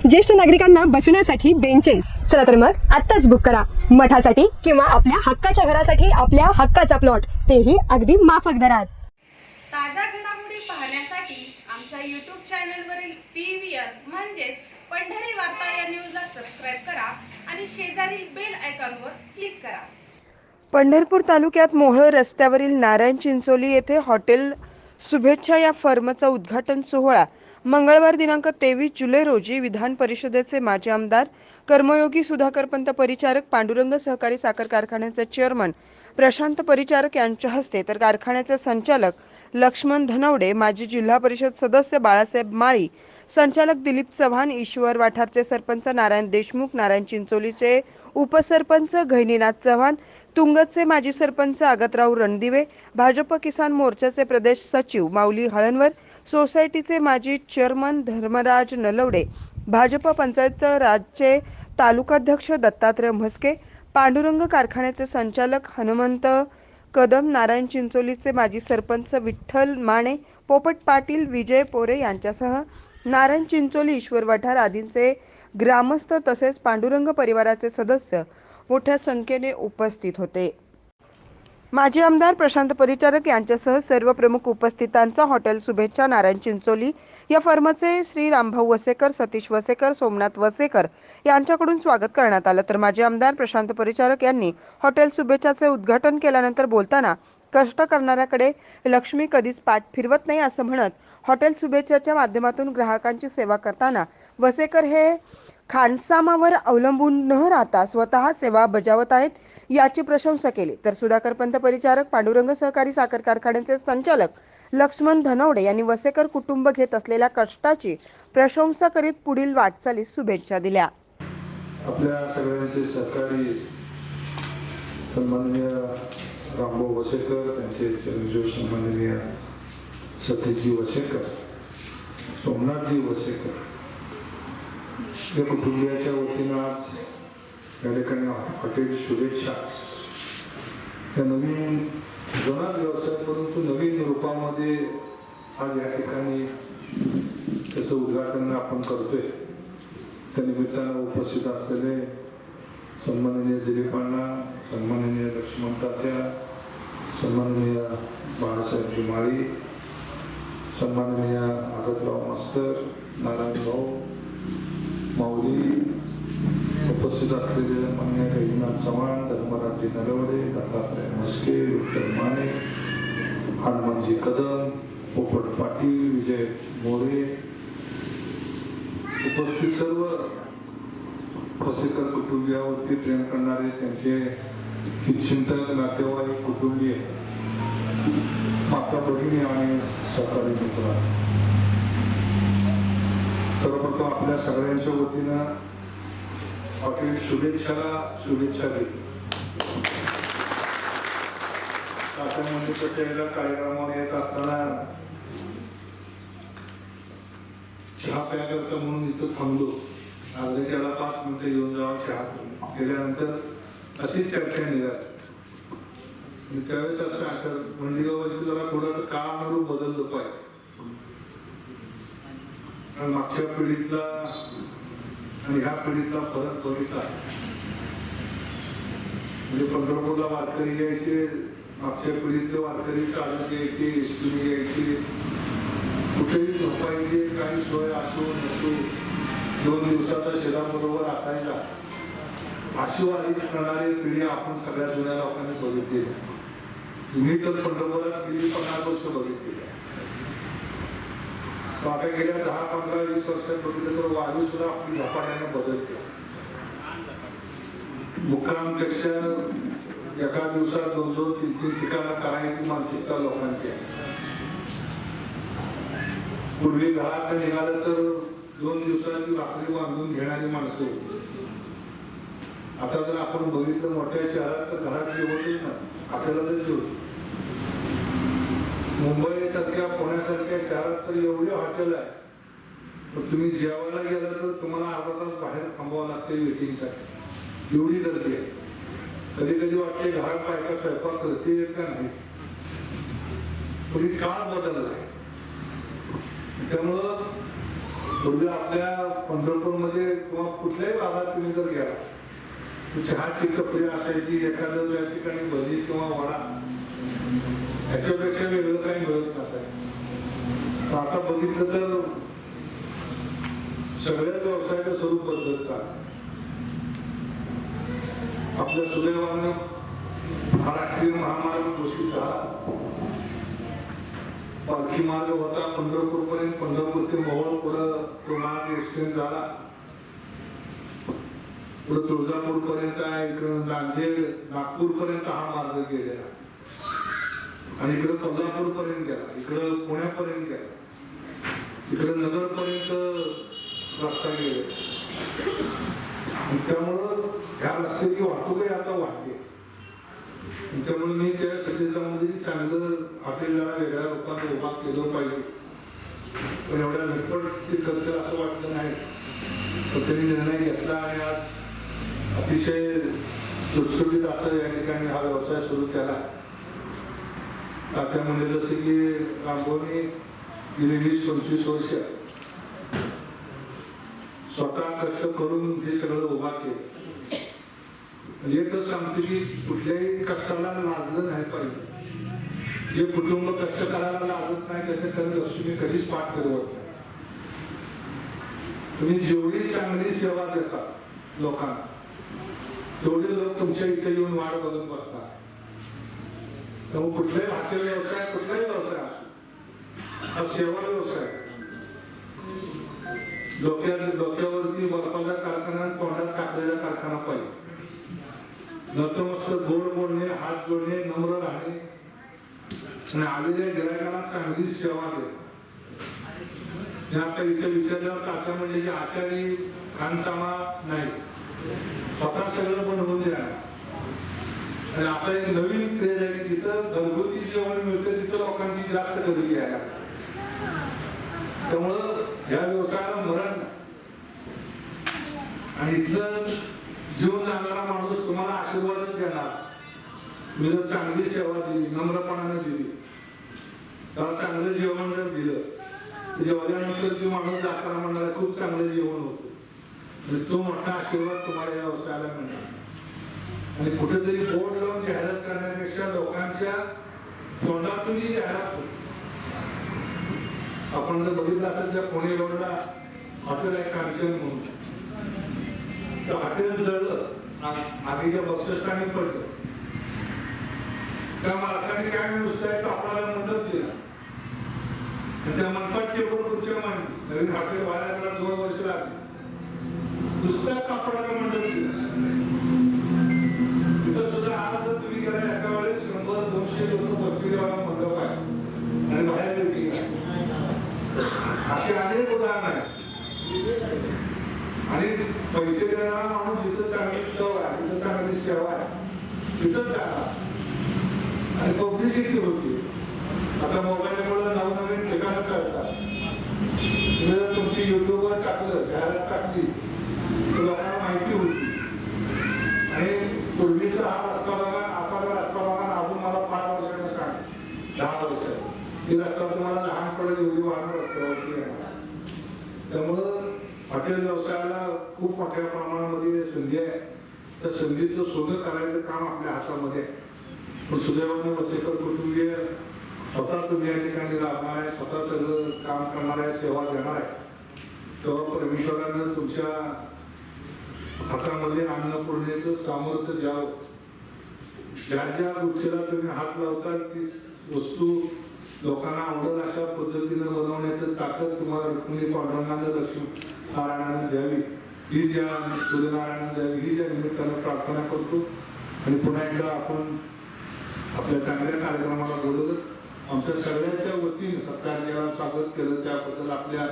ज्येष्ठ नागरिकांना बसण्यासाठी बेंचेस चला तर मग आत्ताच बुक करा. मठासाठी किंवा आपल्या हक्काच्या घरासाठी आपल्या हक्काचा प्लॉट तेही अगदी माफक दरात. ताज्या घडामोडी पाहण्यासाठी आमच्या यूट्यूब चॅनलवरील पी व्ही आर म्हणजेच पंढरी वार्ता या न्यूजला सबस्क्राईब करा आणि शेजारील बेल आयकॉनवर क्लिक करा. पंढरपूर तालुक्यात मोहोळ रस्त्यावरील नारायण चिंचोली येथे हॉटेल शुभेच्छा या फर्मचा उद्घाटन सोहळा. मंगळवार दिनांक तेवीस जुलै रोजी विधान परिषदेचे माजी आमदार कर्मयोगी सुधाकरपंत परिचारक पांडुरंग सहकारी साखर कारखान्याचे चेअरमन प्रशांत परिचारक यांच्या हस्ते तर कारखान्याचे संचालक लक्ष्मण धनवडे माजी जिल्हा परिषद सदस्य बाळासाहेब माळी संचालक दिलीप चव्हाण ईश्वर वाठारचे सरपंच नारायण देशमुख नारायण चिंचोलीचे उपसरपंच घैनीनाथ चव्हाण तुंगतचे माजी सरपंच आगतराव रणदिवे भाजप किसान मोर्चाचे प्रदेश सचिव माऊली हळणवर सोसायटीचे माजी चेअरमन धर्मराज नलवडे भाजप पंचायतचं राज्यचे तालुकाध्यक्ष दत्तात्रय म्हस्के पांडुरंग कारखान्याचे संचालक हनुमंत कदम नारायण चिंचोलीचे माजी सरपंच विठ्ठल माने पोपट पाटील विजय पोरे यांच्यासह नारायण चिंचोली ईश्वर वठार आदींचे ग्रामस्थ तसेच पांडुरंग परिवाराचे सदस्य मोठ्या संख्येने उपस्थित होते. माजी आमदार प्रशांत परिचारक यांच्यासह सर्व प्रमुख उपस्थितांचा हॉटेल शुभेच्छा नारायण चिंचोली या फर्मचे श्री रामभाऊ वसेकर सतीश वसेकर सोमनाथ वसेकर यांच्याकडून स्वागत करण्यात आलं. तर माजी आमदार प्रशांत परिचारक यांनी हॉटेल शुभेच्छाचे उद्घाटन केल्यानंतर बोलताना कष्ट करणाऱ्याकडे लक्ष्मी कधीच पाठ फिरवत नाही असं म्हणत हॉटेल शुभेच्छाच्या माध्यमातून ग्राहकांची सेवा करताना वसेकर हे खानसामावर अवलंबून न राहता स्वतः सेवा बजावत आहेत. याची प्रशंसा केली. तर सुधाकर पंत परिचारक पांडुरंग सहकारी साखर कारखान्याचे संचालक लक्ष्मण धनवडे यांनी वसेकर कुटुंब घेत असलेल्या कष्टाची प्रशंसा करीत पुढील वाटचालीस शुभेच्छा दिल्या. आपल्या सगळ्यांचे सहकारी सन्माननीय रामभाऊ वसेकर त्यांचे चिरंजीव सन्माननीय सतीशजी वसेकर सोमनाथजी वसेकर या कुटुंबियाच्या वतीनं आज या ठिकाणी हॉटेल शुभेच्छा त्या नवीन जुना व्यवसाय परंतु नवीन रूपामध्ये आज या ठिकाणी त्याचं उद्घाटन आपण करतोय त्या निमित्तानं उपस्थित असलेले सन्माननीय दिलीपांना सन्माननीय लक्ष्मण तात्या सन्माननीय बाळासाहेब माळी सन्माननीय आगतराव मास्तर नारायण भाऊ माऊली उपस्थित असलेले मान्य कैनाथ चव्हाण धर्मराजी नरवडे दत्तात्रय मस्के विठ्ठल माने हनुमानजी कदम पोपट पाटील विजय मोरे. उपस्थित सर्व पसेकर कुटुंबियावरती प्रेम करणारे त्यांचे हितचिंतक नातेवाईक कुटुंबीय माता भगिनी आणि सहकारी मित्र. सर्वप्रथम आपल्या सगळ्यांच्या वतीनं हॉटेल शुभेच्छाला शुभेच्छा देतो. म्हणजे कसं कार्यक्रमावर येत असताना चहा प्यायला होता म्हणून इथं थांबलो. अगदी त्याला पाच मिनिटं येऊन जावा चहा गेल्यानंतर अशीच चर्चा निघाली. आणि त्यावेळेस असं आठवत म्हणजे जरा थोडं काळानुरूप बदललं पाहिजे. मागच्या पिढीतला आणि ह्या पिढीतला फरक बघितला म्हणजे पंढरपूरला वारकरी घ्यायचे मागच्या पिढीतले वारकरी चालत यायचे एसटी घ्यायची कुठेही झोपायची काही सोय असो नसो दोन दिवसाचा शेताबरोबर असायचा. अशी वारी करणारी पिढी आपण सगळ्या जुन्या लोकांनी बघितली तुम्ही तर पंढरपुरात गेली पन्नास वर्ष बघितली आता गेल्या दहा पंधरा वीस वर्षात बघितलं तर वायू सुद्धा आपली झपाट्याने बदलते. मुक्कामपेक्षा एका दिवसात दोन दोन तीन तीन ठिकाणं करायची मानसिकता लोकांची आहे. पूर्वी घरात निघालं तर दोन दिवसाची रात्री बांधून घेणारी माणसं होती. आता जर आपण बघितलं मोठ्या शहरात तर घरात जेवतच ना आपल्याला जर जेवतो मुंबई सारख्या पुण्यासारख्या शहरात तर एवढे हॉटेल आहे. पण तुम्ही जेवायला गेलं तर तुम्हाला अर्धा तास बाहेर थांबावं लागते वेटिंगसाठी एवढी गर्दी आहे. कधी कधी वाटते घरात बायका स्वयंपाक करते का नाही? पण ही काळ आहे. त्यामुळं पूर्वी आपल्या पंढरपूरमध्ये किंवा कुठल्याही भागात तुम्ही जर गेला चहाची कपडे असायची एखादं त्या ठिकाणी भजी किंवा वडा त्याच्यापेक्षा वेगळं काही मिळत नसायचं. आता बघितलं तर सगळ्याच व्यवसायाचं स्वरूप बदलत आपल्या सुदैवानं महाराष्ट्रीय महामार्ग घोषित झाला पालखी मार्ग होता पंढरपूर पर्यंत पंढरपूर ते मोहोळ पुढं तो मार्ग एक्सटेंड झाला. पुढे तुळजापूर पर्यंत आहे इकडं नांदेड नागपूर पर्यंत हा मार्ग गेलेला. आणि इकडं कोल्हापूर पर्यंत गेला इकडं पुण्यापर्यंत गेला. इकडं नगर पर्यंत रस्ता गेला त्यामुळं ह्या रस्त्याची वाहतूकही आता वाढते त्यामुळे मी त्या सतीजामध्ये चांगलं आपल्याला वेगळ्या लोकांना उभा केलं पाहिजे. पण एवढ्या झटपट ते करतील असं वाटलं नाही. तर त्यांनी निर्णय घेतला आणि आज अतिशय सुटसुटीत असं या ठिकाणी हा व्यवसाय सुरू केला. तात्या म्हणजे जसं की रामभाऊने गेली वीस पंचवीस वर्ष स्वतः कष्ट करून हे सगळं उभा केलं. म्हणजे एकच सांगतो की कुठल्याही कष्टाला लाजलं नाही पाहिजे. जे कुटुंब कष्ट करायला लागत नाही त्याचे खरं लक्ष्मी कधीच पाठ करवत नाही. तुम्ही जेवढी चांगली सेवा देता लोकांना तेवढे लोक तुमच्या इथे येऊन वाट बघत बसतात. त्यामुळे कुठलाही हॉटेल व्यवसाय कुठलाही व्यवसाय असो हा सेवा व्यवसाय डोक्या डोक्यावरती बर्फाचा कारखाना आणि तोंडात साखरेचा कारखाना पाहिजे नतमस्तक गोड बोलणे हात जोडणे नम्र राहणे आणि आलेल्या गिरायकांना चांगली सेवा देणे मी आता इथे विचारल्यावर काका म्हणजे की आचारी खानसामा नाही स्वतः सगळं बनवून द्या आणि आता एक नवीन क्रेज आहे की तिथं घरगुती जेवण मिळतं तिथं लोकांची जास्त गर्दी आहे. त्यामुळं या व्यवसायाला मरण आणि इथलं जीवन जाणारा माणूस तुम्हाला आशीर्वादच देणार. मी जर चांगली सेवा दिली नम्रपणाने दिली त्याला चांगलं जेवण जर दिलं जेवल्यानंतर ती माणूस जाताना म्हणणार खूप चांगलं जेवण होतं. तो मोठा आशीर्वाद तुम्हाला या व्यवसायाला मिळणार. आणि कुठेतरी बोर्ड लावून जाहिरात करण्यापेक्षा लोकांच्या तोंडातून जी जाहिरात होती. आपण जर बघितलं असेल त्या पुणे रोडला हॉटेल आहे कांचन म्हणून. तर हॉटेल जळलं. आ- आगीच्या बक्षस्थानी पडलं. त्या मालकाने काय नुसतं आहे कापडाला मंडप दिला. आणि त्या मंडपात टेबल खुर्च्या मांडली नवीन हॉटेल व्हायला त्याला दोन वर्ष लागली. नुसत्या कापडाला मंडप शेवाळ चांगली सेवा तिथं जाणार आणि पब्लिसिटी होती. आता मोबाईलमुळे नवनवीन ठिकाणं कळतात जर तुमची युट्यूबवर टाकलं जाहिरात टाकली तर लोकांना माहिती होती? आणि पूर्वीचा हा रस्ता बघा आता रस्ता बघा अजून मला पाच वर्षांना सांग. दहा वर्ष ती रस्ता तुम्हाला लहानपणी एवढी वाहन रस्त्यावरती त्यामुळं हॉटेल व्यवसायाला खूप मोठ्या प्रमाणामध्ये संधी आहे. त्या संधीचं सोनं करायचं काम आपल्या हातामध्ये पण सुदैवानं वसेकर कुटुंबीय स्वतः तुम्ही या ठिकाणी राहणार आहे स्वतः सगळं काम करणार आहे सेवा देणार आहे. तेव्हा परमेश्वरानं तुमच्या हातामध्ये अन्नपूर्णेचं सामर्थ्य द्यावं ज्या ज्या गोष्टीला तुम्ही हात लावता ती वस्तू लोकांना आवडेल अशा पद्धतीनं बनवण्याचं ताकद तुम्हाला रुक्मिणी पांडुरंगानं लक्ष्मी नारायणानं द्यावी. ही ज्या सूर्यनारायण ही ज्या निमित्तानं प्रार्थना करतो. आणि पुन्हा एकदा आपण आपल्या चांगल्या कार्यक्रमाला बोलवलं. आमच्या सगळ्यांच्या वतीने सत्कारला स्वागत केलं. त्याबद्दल आपल्या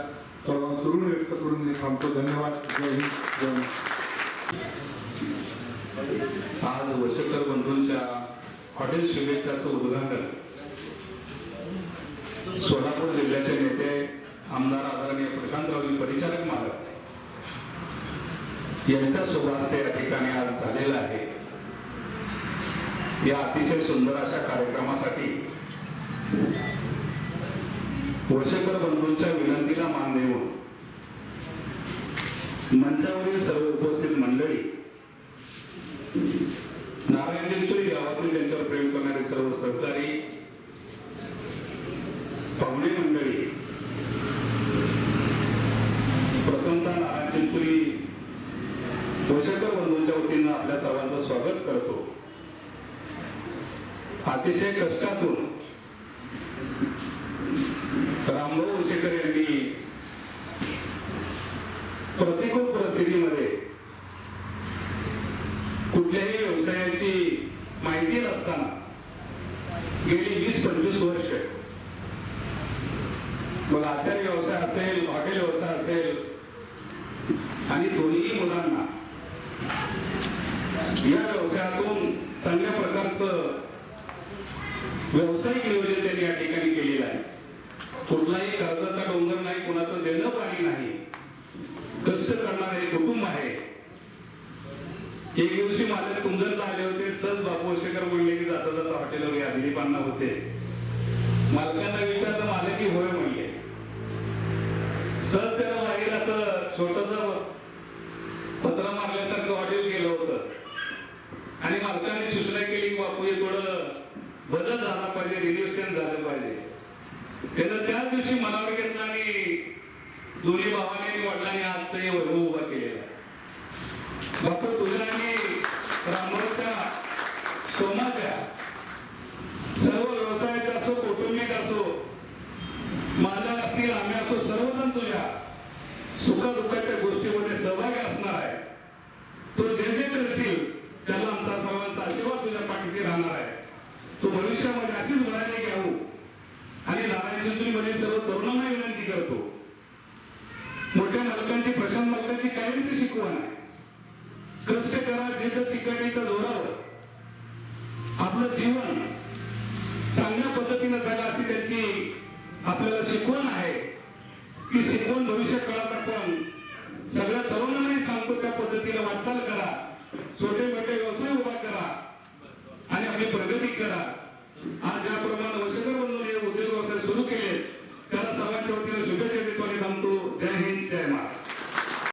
सर्वांसरून व्यक्त करून मी थांबतो. धन्यवाद. जय हिंद. आज वर्षकर बंधूंच्या हॉटेल शुभेच्छाचं उद्घाटन. सोलापूर जिल्ह्याचे नेते आमदार आदरणीय प्रशांतरावजी परिचारक यांचा यांच्या शुभास्ते या ठिकाणी आज झालेला आहे. या अतिशय सुंदर अशा कार्यक्रमासाठी वर्षभर बंधूंच्या विनंतीला मान देऊन मंचावरील सर्व उपस्थित मंडळी नारायण चिंचोली गावातील त्यांच्यावर प्रेम करणारे सर्व सहकारी पाहुणे मंडळी प्रथमतः नारायण चिंचोली वशेकर बंधूंच्या वतीनं आपल्या सर्वांचं स्वागत करतो अतिशय कष्टातून. रामभाऊ उशेकर यांनी प्रतिकूल परिस्थितीमध्ये कुठल्याही व्यवसायाची माहिती नसताना गेली वीस पंचवीस वर्ष. मग आचार्य व्यवसाय असेल हॉटेल व्यवसाय असेल आणि दोन्ही मुलांना या व्यवसायातून चांगल्या प्रकारचं व्यावसायिक नियोजन त्यांनी या ठिकाणी केलेलं आहे. कुठलाही कर्जाचा डोंगर नाही कुणाचं देणं पाणी नाही. कष्ट करणारे कुटुंब आहे. एक दिवशी माझ्या कुंजनला आले होते सहज बापू अशेकर म्हणले की जाता जाता हॉटेलवर या दिलीपांना होते. मालकांना विचारलं मालक की होय म्हणले. सहज त्याला बाहेर असं छोटस पत्र मारल्यासारखं हॉटेल गेलं होतं आणि मालकाने सूचना केली की बापू हे थोडं बदल झाला पाहिजे रिन्युएशन झालं पाहिजे. त्यानं त्याच दिवशी मनावर घेतलं आणि दोन्ही भावाने आणि वडिलांनी आज ते वैभव उभा केलेला बापू तुझ्या आणि सोमाच्या सर्व व्यवसायात असो कौटुंबिक असो माझ्या असतील आम्ही असो सर्वजण तुझ्या सुखदुःखाच्या गोष्टीमध्ये सहभागी असणार आहे. तो जे जे करशील त्याला आमचा सर्वांचा आशीर्वाद तुझ्या पाठीशी राहणार आहे तो भविष्यामध्ये अशीच वराने घ्यावं आणि नारायण चिंचणीमध्ये म्हणजे सर्व तरुणांना विनंती करतो. मोठ्या मालकांची प्रशांत मालकांची कायमची शिकवण आहे. कष्ट करा जिद्द चिकाटीच्या जोरावर. आपलं जीवन चांगल्या पद्धतीनं झालं अशी त्यांची आपल्याला शिकवण आहे. की शिकवण भविष्य काळात आपण सगळ्या तरुणांनाही सांगतो त्या पद्धतीने वाटचाल करा. छोटे मोठे व्यवसाय उभा करा. आणि प्रगती करा. आज ज्याप्रमाणे